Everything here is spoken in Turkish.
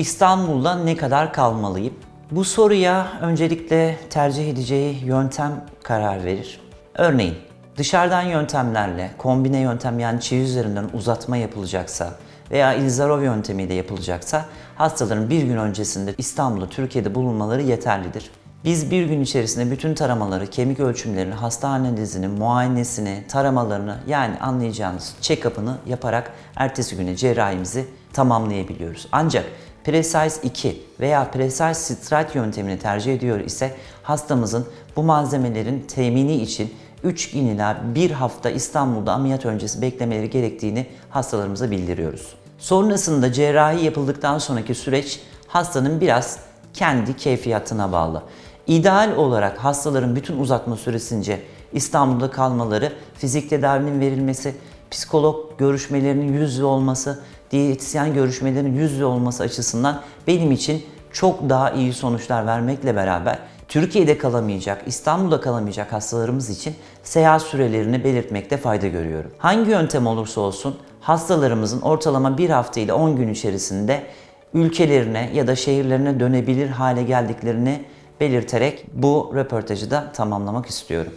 İstanbul'da ne kadar kalmalıyım? Bu soruya öncelikle tercih edeceği yöntem karar verir. Örneğin dışarıdan yöntemlerle kombine yöntem yani çivi üzerinden uzatma yapılacaksa veya Ilzarov yöntemiyle yapılacaksa hastaların bir gün öncesinde İstanbul'da Türkiye'de bulunmaları yeterlidir. Biz bir gün içerisinde bütün taramaları, kemik ölçümlerini, hasta analizini, muayenesini, taramalarını yani anlayacağınız check-up'ını yaparak ertesi güne cerrahimizi tamamlayabiliyoruz. Ancak Precise 2 veya Precise Strike yöntemini tercih ediyor ise hastamızın bu malzemelerin temini için 3 gün ila 1 hafta İstanbul'da ameliyat öncesi beklemeleri gerektiğini hastalarımıza bildiriyoruz. Sonrasında cerrahi yapıldıktan sonraki süreç hastanın biraz kendi keyfiyatına bağlı. İdeal olarak hastaların bütün uzatma süresince İstanbul'da kalmaları, fizik tedavinin verilmesi, psikolog görüşmelerinin yüz yüze olması, diyetisyen görüşmelerinin yüz yüze olması açısından benim için çok daha iyi sonuçlar vermekle beraber Türkiye'de kalamayacak, İstanbul'da kalamayacak hastalarımız için seyahat sürelerini belirtmekte fayda görüyorum. Hangi yöntem olursa olsun hastalarımızın ortalama bir hafta ile 10 gün içerisinde ülkelerine ya da şehirlerine dönebilir hale geldiklerini belirterek bu röportajı da tamamlamak istiyorum.